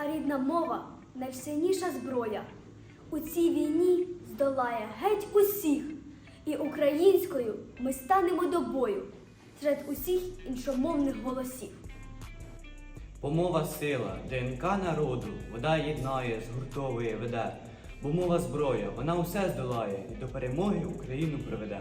а рідна мова найсильніша зброя. У цій війні здолає геть усіх, і українською ми станемо до бою серед усіх іншомовних голосів. Помова сила, ДНК народу, вода єднає, згуртовує, веде. Бо мова зброя, вона усе здолає і до перемоги Україну приведе.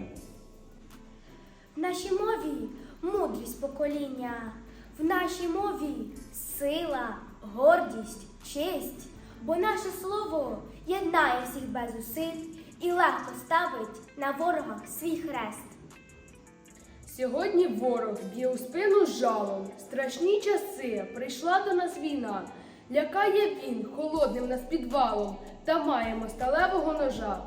В нашій мові мудрість покоління, в нашій мові сила, гордість, честь, бо наше слово єднає всіх без зусиль і легко ставить на ворога свій хрест. Сьогодні ворог б'є у спину жалом. Страшні часи прийшла до нас війна. Лякає він холодним нас підвалом, та маємо сталевого ножа.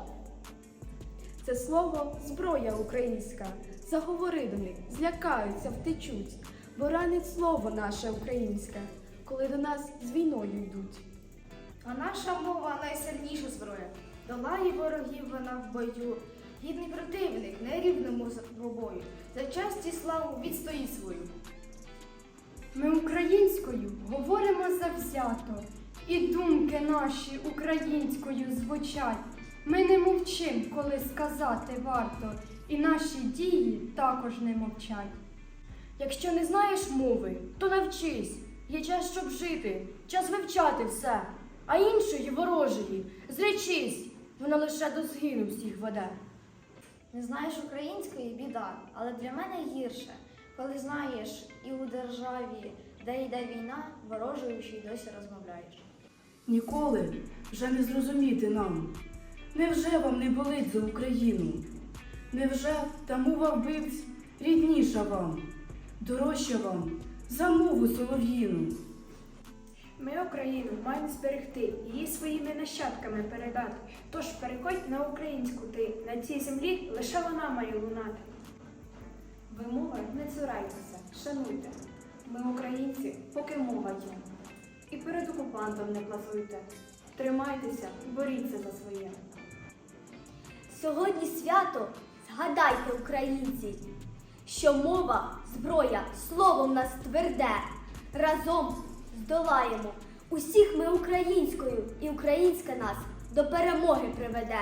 Це слово зброя українська. Заговори до них, злякаються, втечуть, бо ранить слово наше українське, коли до нас з війною йдуть. А наша мова найсильніша зброя. Долає ворогів вона в бою. Гідний противник нерівному з бою. За честь і славу відстоїть свою. Ми українською говоримо завзято, і думки наші українською звучать. Ми не мовчим, коли сказати варто, і наші дії також не мовчать. Якщо не знаєш мови, то навчись. Є час, щоб жити, час вивчати все, а іншої ворожої зречись, вона лише до згину всіх веде. Не знаєш української біда, але для мене гірше, коли знаєш і у державі, де йде війна, ворожою ще й досі розмовляєш. Ніколи вже не зрозуміти нам. Невже вам не болить за Україну? Невже та мова вбивць рідніша вам, дорожча вам за мову солов'їну? Ми Україну маємо зберегти, її своїми нащадками передати. Тож переходь на українську ти. На цій землі лише вона має лунати. Ви мови не цурайтеся, шануйте. Ми українці, поки мова є. І перед окупантом не плазуйте. Тримайтеся, боріться за своє. Сьогодні свято, згадайте, українці, що мова, зброя, слово нас тверде. Разом здолаємо. Усіх ми українською, і українська нас до перемоги приведе.